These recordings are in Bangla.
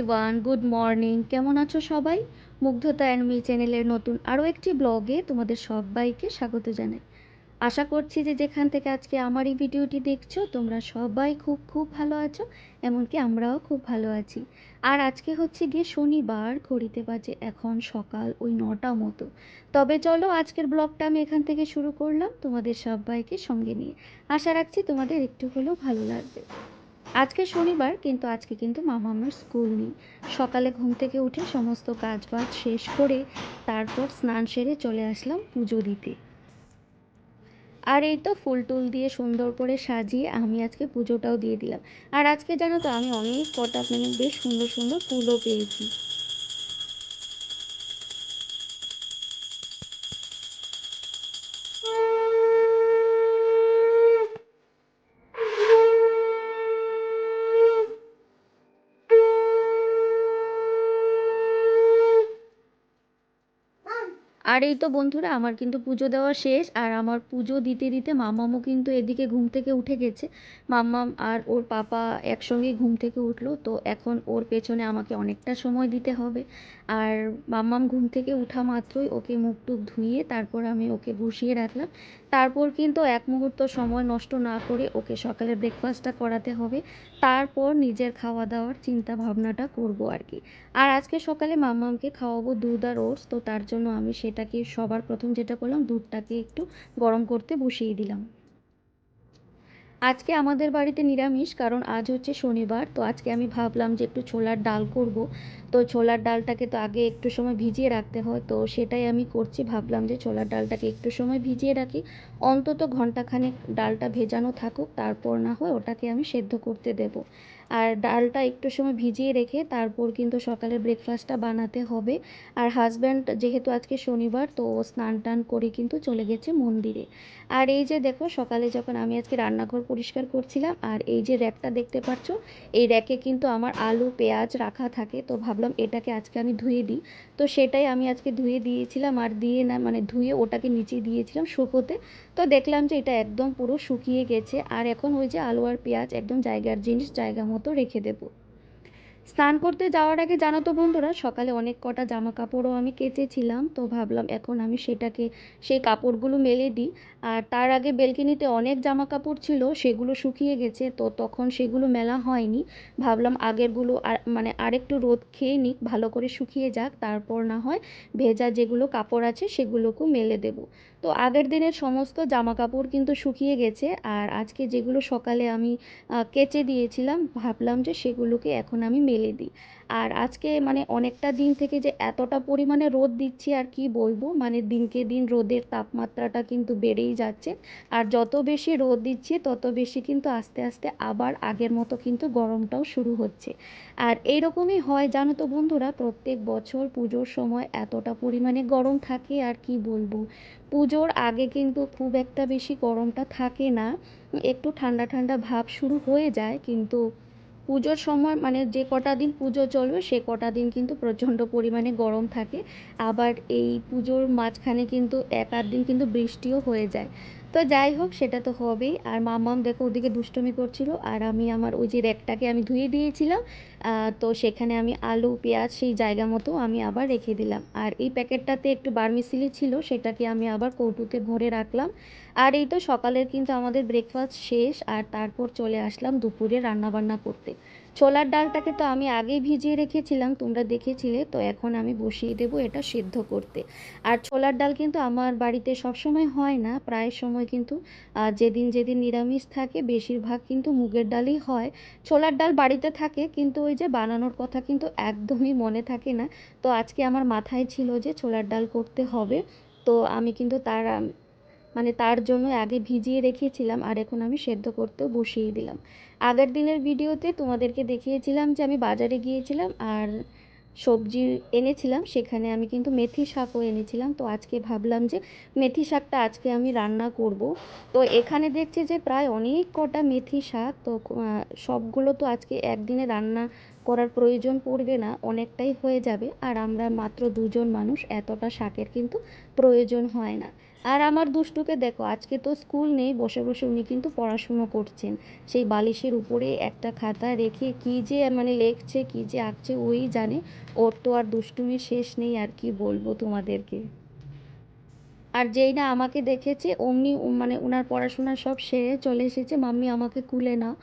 এভরিওয়ান গুড মর্নিং কেমন আছো সবাই? মুগ্ধতা অ্যান্ড মি চ্যানেলের নতুন আরও একটি ব্লগে তোমাদের সবাইকে স্বাগত জানাই। আশা করছি যে যেখান থেকে আজকে আমার এই ভিডিওটি দেখছ, তোমরা সবাই খুব খুব ভালো আছো, এমনকি আমরাও খুব ভালো আছি। আর আজকে হচ্ছে গিয়ে শনিবার, ঘড়িতে বাজে এখন সকাল ওই নটা মতো। তবে চলো আজকের ব্লগটা আমি এখান থেকে শুরু করলাম তোমাদের সবাইকে সঙ্গে নিয়ে। আশা রাখছি তোমাদের একটু হলেও ভালো লাগবে। আজকে শনিবার, কিন্তু আজকে কিন্তু মামামার স্কুল নেই। সকালে ঘুম থেকে উঠে সমস্ত কাজ বাজ শেষ করে তারপর স্নান সেরে চলে আসলাম পুজো দিতে। আর এই তো ফুল টুল দিয়ে সুন্দর করে সাজিয়ে আমি আজকে পুজোটাও দিয়ে দিলাম। আর আজকে জানো তো আমি অনেক কটা মানে বেশ সুন্দর সুন্দর ফুলও পেয়েছি। আর এই তো বন্ধুরা, আমার কিন্তু পুজো দেওয়া শেষ, আর আমার পুজো দিতে দিতে মামামও কিন্তু এদিকে ঘুম থেকে উঠে গেছে। মাম্মাম আর ওর পাপা একসঙ্গে ঘুম থেকে উঠল, তো এখন ওর পেছনে আমাকে অনেকটা সময় দিতে হবে। আর মাম্মাম ঘুম থেকে উঠা মাত্রই ওকে মুখ টুক ধুইয়ে তারপর আমি ওকে বসিয়ে রাখলাম। তারপর কিন্তু এক মুহূর্ত সময় নষ্ট না করে ওকে সকালে ব্রেকফাস্টটা করাতে হবে। তারপর নিজের খাওয়া দাওয়ার চিন্তা ভাবনাটা করব আর কি। আর আজকে সকালে মাম্মামকে খাওয়াবো দুধ আর ওটস, তো তার জন্য আমি সেটাকে সবার প্রথম যেটা করলাম, দুধটাকে একটু গরম করতে বসিয়ে দিলাম। আজকে আমাদের বাড়িতে নিরামিষ, কারণ আজ হচ্ছে শনিবার, তো আজকে আমি ভাবলাম যে একটু ছোলার ডাল করব। তো ছোলার ডালটাকে তো আগে একটু সময় ভিজিয়ে রাখতে হয়। তো সেটাই আমি করছি, ভাবলাম যে ছোলার ডালটাকে একটু সময় ভিজিয়ে রাখি। অন্তত ঘন্টাখানেক ডালটা ভেজানো থাকুক, তারপর না হয় ওটাকে আমি সেদ্ধ করতে দেব। আর ডালটা একটু সময় ভিজিয়ে রেখে তারপর কিন্তু সকালে ব্রেকফাস্টটা বানাতে হবে। আর হাজব্যান্ড যেহেতু আজকে শনিবার, তো স্নান টান করে কিন্তু চলে গেছে মন্দিরে। আর এই যে দেখো, সকালে যখন আমি আজকে রান্নাঘর পরিষ্কার করছিলাম, আর এই যে র্যাকটা দেখতে পাচ্ছ, এই র্যাকে কিন্তু আমার আলু, পেঁয়াজ রাখা থাকে। তো ভাবলাম এটাকে আজকে আমি ধুয়ে দিই। তো সেটাই আমি আজকে ধুয়ে দিয়েছিলাম আর দিয়ে না মানে ধুয়ে ওটাকে নিচে দিয়েছিলাম শুকোতে। তো দেখলাম যে এটা একদম পুরো শুকিয়ে গেছে আর এখন ওই যে আলু আর পেঁয়াজ একদম জায়গার জিনিস জায়গা মতো রেখে দেবো। স্নান করতে যাওয়ার আগে জানো তো বন্ধুরা, সকালে অনেক কটা জামা কাপড়ও আমি কেচেছিলাম। তো ভাবলাম এখন আমি সেটাকে সেই কাপড়গুলো মেলে দিই। আর তার আগে বেলকিনিতে অনেক জামা কাপড় ছিল, সেগুলো শুকিয়ে গেছে, তো তখন সেগুলো মেলা হয়নি। ভাবলাম আগেরগুলো আর মানে আরেকটু রোদ খেয়ে নিক, ভালো করে শুকিয়ে যাক, তারপর না হয় ভেজা যেগুলো কাপড় আছে সেগুলোকেও মেলে দেবো। তো আগের দিনের সমস্ত জামা কাপড় কিন্তু শুকিয়ে গেছে, আর আজকে যেগুলো সকালে আমি কেচে দিয়েছিলাম, ভাবলাম যে সেগুলোকে এখন আমি মেলে দিই। আর আজকে মানে অনেকটা দিন থেকে যে এতটা পরিমাণে রোদ দিচ্ছে আর কি বলব মানে দিনকে দিন রোদের তাপমাত্রাটা কিন্তু বেড়েই যাচ্ছে। আর যত বেশি রোদ দিচ্ছে, তত বেশি কিন্তু আস্তে আস্তে আবার আগের মতো কিন্তু গরমটাও শুরু হচ্ছে। আর এইরকমই হয়, জানো তো বন্ধুরা, প্রত্যেক বছর পুজোর সময় এতটা পরিমাণে গরম থাকে আর কি বলব। পুজোর আগে কিন্তু খুব একটা বেশি গরমটা থাকে না। একটু ঠান্ডা ঠান্ডা ভাব শুরু হয়ে যায়, কিন্তু পুজোর সময় মানে যে কটা দিন পুজো চলবে সে কটা দিন কিন্তু প্রচণ্ড পরিমাণে গরম থাকে। আবার এই পুজোর মাঝখানে কিন্তু এক আধ দিন কিন্তু বৃষ্টিও হয়ে যায়। তো যাই হোক, সেটা তো হবেই। আর মামাম দেখো ওদিকে দুষ্টমি করছিল, আর আমি আমার ওই যে র্যাকটাকে আমি ধুয়ে দিয়েছিলাম তো সেখানে আমি আলু, পেঁয়াজ সেই জায়গা মতো আমি আবার রেখে দিলাম। আর এই প্যাকেটটাতে একটু বার্মিসিলি ছিল, সেটাকে আমি আবার কৌটুতে ভরে রাখলাম। আর এই তো সকালের কিন্তু আমাদের ব্রেকফাস্ট শেষ, আর তারপর চলে আসলাম দুপুরে রান্নাবান্না করতে। ছোলার ডালটাকে তো আমি আগেই ভিজিয়ে রেখেছিলাম, তোমরা দেখেছিলে, তো এখন আমি বসিয়ে দেবো এটা সিদ্ধ করতে। আর ছোলার ডাল কিন্তু আমার বাড়িতে সবসময় হয় না, প্রায় সময় কিন্তু যেদিন যেদিন নিরামিষ থাকে, বেশিরভাগ কিন্তু মুগের ডালই হয়। ছোলার ডাল বাড়িতে থাকে, কিন্তু ওই যে বানানোর কথা কিন্তু একদমই মনে থাকে না। তো আজকে আমার মাথায় ছিল যে ছোলার ডাল করতে হবে, তো আমি কিন্তু তার মানে তার জন্য আগে ভিজিয়ে রেখেছিলাম আর এখন আমি সেদ্ধ করতেও বসিয়ে দিলাম। আগের দিনের ভিডিওতে তোমাদেরকে দেখিয়েছিলাম যে আমি বাজারে গিয়েছিলাম আর সবজি এনেছিলাম, সেখানে আমি কিন্তু মেথি শাকও এনেছিলাম। তো আজকে ভাবলাম যে মেথি শাকটা আজকে আমি রান্না করব। তো এখানে দেখছি যে প্রায় অনেক কটা মেথি শাক, তো সবগুলো তো আজকে একদিনে রান্না করার প্রয়োজন পড়বে না, অনেকটাই হয়ে যাবে। আর আমরা মাত্র দুজন মানুষ, এতটা শাকের কিন্তু প্রয়োজন হয় না। আর আমার দুষ্টুকে দেখো, আজকে তো স্কুল নেই, বসে বসে উনি কিন্তু পড়াশুনো করছেন। সেই বালিশের উপরে একটা খাতা রেখে কী যে মানে লেখছে, কী যে আঁকছে, ওই জানে। ওর তো আর দুষ্টুমির শেষ নেই, আর কি বলব তোমাদেরকে। আর যেই না আমাকে দেখেছে, অমনি মানে ওনার পড়াশোনা সব সেরে চলে এসেছে, মাম্মি, আমাকে কুলে নাও।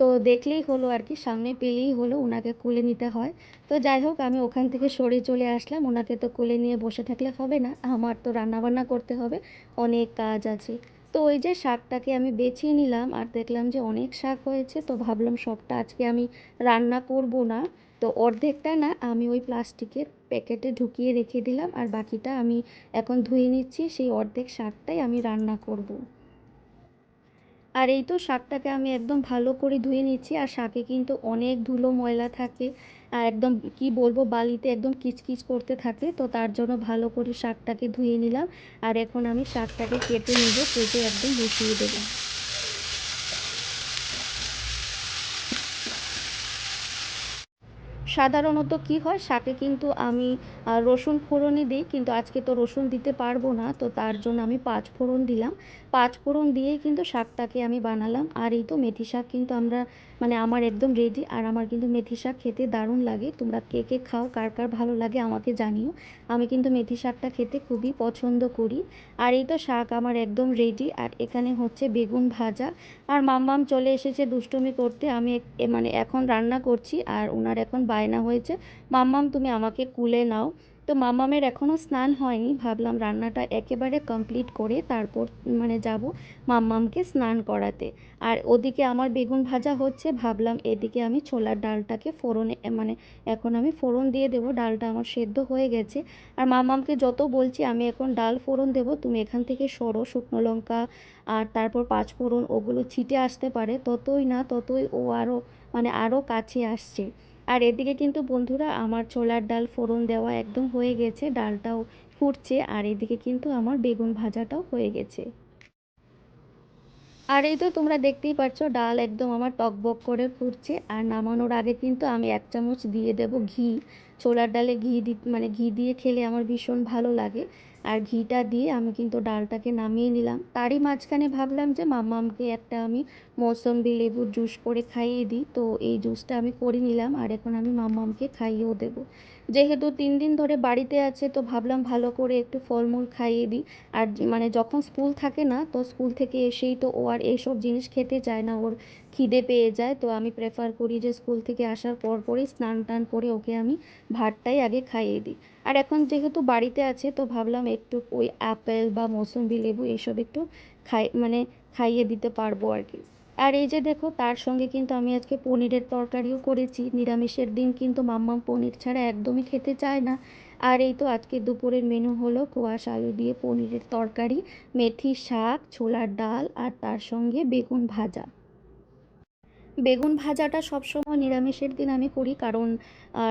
তো দেখলেই হলো আর কি, সামনে পেলেই হলো ওনাকে কুলে নিতে হয়। তো যাই হোক, আমি ওখান থেকে সরে চলে আসলাম। ওনাকে তো কোলে নিয়ে বসে থাকলে হবে না, আমার তো রান্নাবান্না করতে হবে, অনেক কাজ আছে। তো ওই যে শাকটাকে আমি বেছে নিলাম, আর দেখলাম যে অনেক শাক হয়েছে, তো ভাবলাম সবটা আজকে আমি রান্না করব না। তো অর্ধেকটা না আমি ওই প্লাস্টিকের প্যাকেটে ঢুকিয়ে রেখে দিলাম, আর বাকিটা আমি এখন ধুয়ে নিচ্ছি, সেই অর্ধেক শাকটাই আমি রান্না করব। আর এই তো শাকটাকে আমি একদম ভালো করে ধুয়ে নিচ্ছি, আর শাকে কিন্তু অনেক ধুলো ময়লা থাকে। আর একদম কি বলব, বালিতে একদম কিচকিচ করতে থাকে, তো তার জন্য ভালো করে শাকটাকে ধুয়ে নিলাম। আর এখন আমি শাকটাকে কেটে নেব, কেটে একদম বসিয়ে দেবো। সাধারণত কি হয়, শাকে কিন্তু আমি রসুন ফোড়নই দিই, কিন্তু আজকে তো রসুন দিতে পারব না, তো তার জন্য আমি পাঁচ ফোড়ন দিলাম। পাঁচ ফোড়ন দিয়েই কিন্তু শাকটাকে আমি বানালাম, আর এই তো মেথি শাক কিন্তু আমরা মানে আমার একদম রেডি আর আমার কিন্তু মেথি শাক খেতে দারুণ লাগে। তোমরা কে কে খাও, কার কার ভালো লাগে আমাকে জানিও। আমি কিন্তু মেথি শাকটা খেতে খুবই পছন্দ করি। আর এই তো শাক আমার একদম রেডি আর এখানে হচ্ছে বেগুন ভাজা। আর মাম্মাম চলে এসেছে দুষ্টুমি করতে, আমি মানে এখন রান্না করছি, আর ওনার এখন বায়না হয়েছে। মাম্মাম, তুমি আমাকে কুলে নাও। তো মামামের এখনও স্নান হয়নি। ভাবলাম রান্নাটা একেবারে কমপ্লিট করে তারপর মানে যাব মাম্মামকে স্নান করাতে। আর ওদিকে আমার বেগুন ভাজা হচ্ছে, ভাবলাম এদিকে আমি ছোলার ডালটাকে ফোড়নে মানে এখন আমি ফোড়ন দিয়ে দেবো, ডালটা আমার সেদ্ধ হয়ে গেছে। আর মামামকে যত বলছি, আমি এখন ডাল ফোড়ন দেবো, তুমি এখান থেকে সরো, শুকনো লঙ্কা আর তারপর পাঁচ ফোড়ন, ওগুলো ছিটে আসতে পারে, ততই না, ততই ও আরও মানে আরও কাছে আসছে। আর এদিকে কিন্তু বন্ধুরা আমার ছোলার ডাল ফোড়ন দেওয়া একদম হয়ে গেছে, ডালটাও ফুটছে, আর এদিকে কিন্তু আমার বেগুন ভাজাটাও হয়ে গেছে। আর এই তো তোমরা দেখতেই পাচ্ছ, ডাল একদম আমার টকবক করে ফুটছে, আর নামানোর আগে কিন্তু আমি এক চামচ দিয়ে দেব ঘি। ছোলার ডালে ঘি দি মানে ঘি দিয়ে খেলে আমার ভীষণ ভালো লাগে। আর ঘিটা দিয়ে আমি কিন্তু ডালটাকে নামিয়ে নিলাম। তারই মাঝখানে ভাবলাম যে মাম্মামকে একটা আমি মৌসম্বি লেবুর জুস করে খাইয়ে দিই। তো এই জুসটা আমি করে নিলাম আর এখন আমি মাম্মামকে খাইয়েও দেবো। যেহেতু তিন দিন ধরে বাড়িতে আছে, তো ভাবলাম ভালো করে একটু ফলমূল খাইয়ে দিই। আর মানে যখন স্কুল থাকে না, তো স্কুল থেকে এসেই তো ও আর এইসব জিনিস খেতে চায় না, ওর খিদে পেয়ে যায়। তো আমি প্রেফার করি যে স্কুল থেকে আসার পর পরই স্নান টান করে ওকে আমি ভাতটাই আগে খাইয়ে দিই। আর এখন যেহেতু বাড়িতে আছে, তো ভাবলাম একটু ওই অ্যাপেল বা মৌসুম্বি লেবু এইসব একটু খাই মানে খাইয়ে দিতে পারব আর কি। আর এই যে দেখো, তার সঙ্গে কিন্তু আমি আজকে পনিরের তরকারিও করেছি। নিরামিষের দিন কিন্তু মাম্মাম পনির ছাড়া একদমই খেতে চায় না। আর এই তো আজকে দুপুরের মেনু হলো কোয়াশ আলু দিয়ে পনিরের তরকারি, মেথি, শাক, ছোলার ডাল আর তার সঙ্গে বেগুন ভাজা। বেগুন ভাজাটা সবসময় নিরামিষের দিন আমি করি, কারণ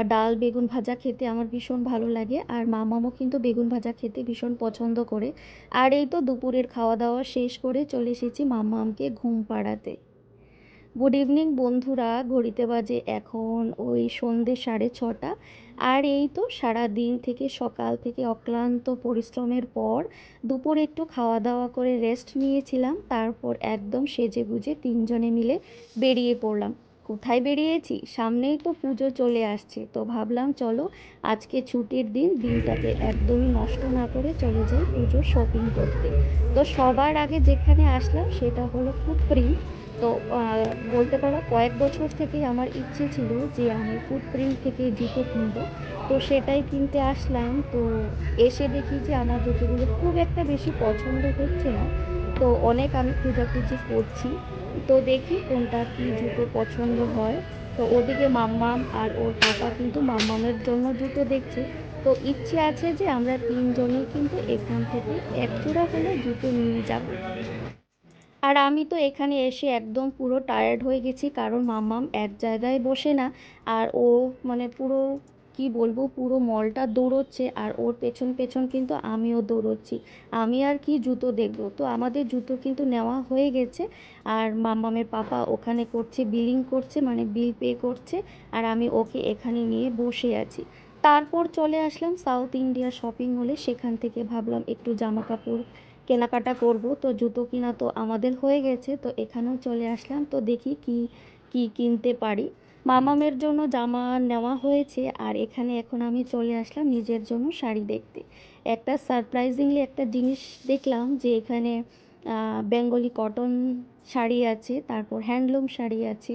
ডাল, বেগুন ভাজা খেতে আমার ভীষণ ভালো লাগে, আর মামামও কিন্তু বেগুন ভাজা খেতে ভীষণ পছন্দ করে। আর এই তো দুপুরের খাওয়া দাওয়া শেষ করে চলে এসেছি মামামকে ঘুম পাড়াতে। গুড ইভিনিং বন্ধুরা। ঘড়িতে বাজে এখন ওই সন্ধে সাড়ে ছটা। আর এই তো সারা দিন থেকে সকাল থেকে অক্লান্ত পরিশ্রমের পর দুপুরে একটু খাওয়া দাওয়া করে রেস্ট নিয়েছিলাম। তারপর একদম সেজে গুজে তিনজনে মিলে বেরিয়ে পড়লাম। কোথায় বেরিয়েছি? সামনেই তো পুজো চলে আসছে। তো ভাবলাম, চলো আজকে ছুটির দিন, দিনটাকে একদমই নষ্ট না করে চলে যাই পুজোর শপিং করতে। তো সবার আগে যেখানে আসলাম সেটা হলো ফুটপ্রিন্ট তো বলতে পারো কয়েক বছর থেকেই আমার ইচ্ছে ছিল যে আমি ফুটপ্রিন্ট থেকে জুতো কিনবো। তো সেটাই কিনতে আসলাম। তো এসে দেখি যে আমার জুতোগুলো খুব একটা বেশি পছন্দ হচ্ছে না। তো অনেক আমি খোঁজাখুঁজি করছি। তো দেখি কোনটা কী জুতো পছন্দ হয়। তো ওদিকে মাম্মাম আর ওর পাপা কিন্তু মাম্মামের জন্য জুতো দেখছে। তো ইচ্ছে আছে যে আমরা তিনজনেই কিন্তু এখান থেকে এক জোড়া হলে জুতো নিয়ে যাব। আর আমি তো এখানে এসে একদম পুরো টায়ার্ড হয়ে গেছি, কারণ মাম্মাম এক জায়গায় বসে না। আর ও মানে পুরো কি বলব, পুরো মলটা দৌড়চ্ছে আর ওর পেছন পেছন কিন্তু আমিও দৌড়চ্ছি। আমি আর কি জুতো দেখব? তো আমাদের জুতো কিন্তু নেওয়া হয়ে গেছে আর মাম্মামের পাপা ওখানে করছে, বিলিং করছে মানে বিল পে করছে আর আমি ওকে এখানে নিয়ে বসে আছি। তারপর চলে আসলাম সাউথ ইন্ডিয়া শপিং মলে সেখান থেকে ভাবলাম একটু জামা কাপড় কেনাকাটা করব। তো জুতো কিনা তো আমাদের হয়ে গেছে। তো এখানেও চলে আসলাম। তো দেখি কি কি কিনতে পারি। মামামের জন্য জামা নেওয়া হয়েছে আর এখানে এখন আমি চলে আসলাম নিজের জন্য শাড়ি দেখতে। একটা সারপ্রাইজিংলি একটা জিনিস দেখলাম যে এখানে বেঙ্গলি কটন শাড়ি আছে, তারপর হ্যান্ডলুম শাড়ি আছে,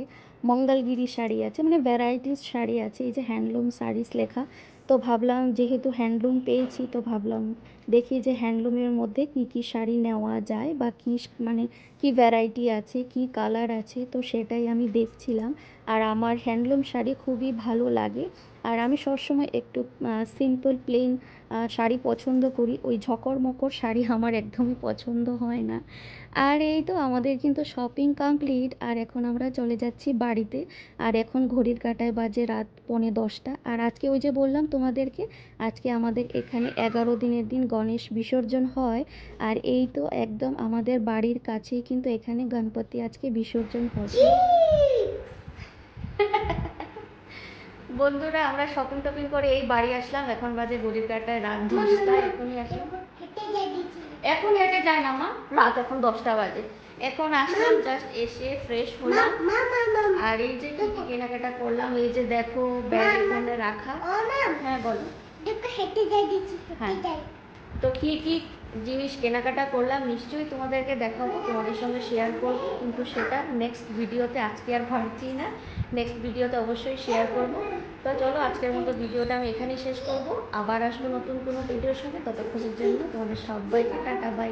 মঙ্গলগিরি শাড়ি আছে মানে ভ্যারাইটিস শাড়ি আছে, এই যে হ্যান্ডলুম শাড়িস লেখা। তো ভাবলাম যেহেতু হ্যান্ডলুম পেয়েছি, তো ভাবলাম দেখি যে হ্যান্ডলুমের মধ্যে কি কি শাড়ি নেওয়া যায় বা কী মানে কি ভ্যারাইটি আছে, কি কালার আছে, তো সেটাই আমি দেখছিলাম। আর আমার হ্যান্ডলুম শাড়ি খুবই ভালো লাগে। আর আমি সবসময় একটু সিম্পল প্লেন শাড়ি পছন্দ করি। ওই ঝকর মকর শাড়ি আমার একদমই পছন্দ হয় না। আর এই তো আমাদের কিন্তু শপিং কমপ্লিট আর এখন আমরা চলে যাচ্ছি বাড়িতে। আর এখন ঘড়ির কাঁটায় বাজে রাত পৌনে দশটা। আর আজকে ওই যে বললাম তোমাদেরকে, আজকে আমাদের এখানে এগারো দিনের দিন গণেশ বিসর্জন হয়। আর এই তো একদম আমাদের বাড়ির কাছেই কিন্তু এখানে গণপতি আজকে বিসর্জন হচ্ছে বন্ধুরা আমরা শপিং টপিং করে এই বাড়ি আসলাম। এখন বাজে ঘড়ির কাটায় রাত দশটা এখনই আসলাম। এখন হেঁটে যায় না মা? রাত এখন দশটা বাজে। এখন আসলাম জাস্ট এসে ফ্রেশ হলাম। আর এই যে কি কেনাকাটা করলাম এই যে দেখো ব্যাগ এখানে রাখা। হ্যাঁ বলো। হ্যাঁ। তো কি কি জিনিস কেনাকাটা করলাম নিশ্চয়ই তোমাদেরকে দেখাবো, তোমাদের সঙ্গে শেয়ার করব, কিন্তু সেটা নেক্সট ভিডিওতে আজকে আর ভাবছি না। নেক্সট ভিডিওতে অবশ্যই শেয়ার করব। তো চলো, আজকের মতো ভিডিওটা আমি এখানেই শেষ করব। আবার আসব নতুন কোনো ভিডিওর সঙ্গে। ততক্ষণের জন্য তোমাদের সবাইকে টাটা বাই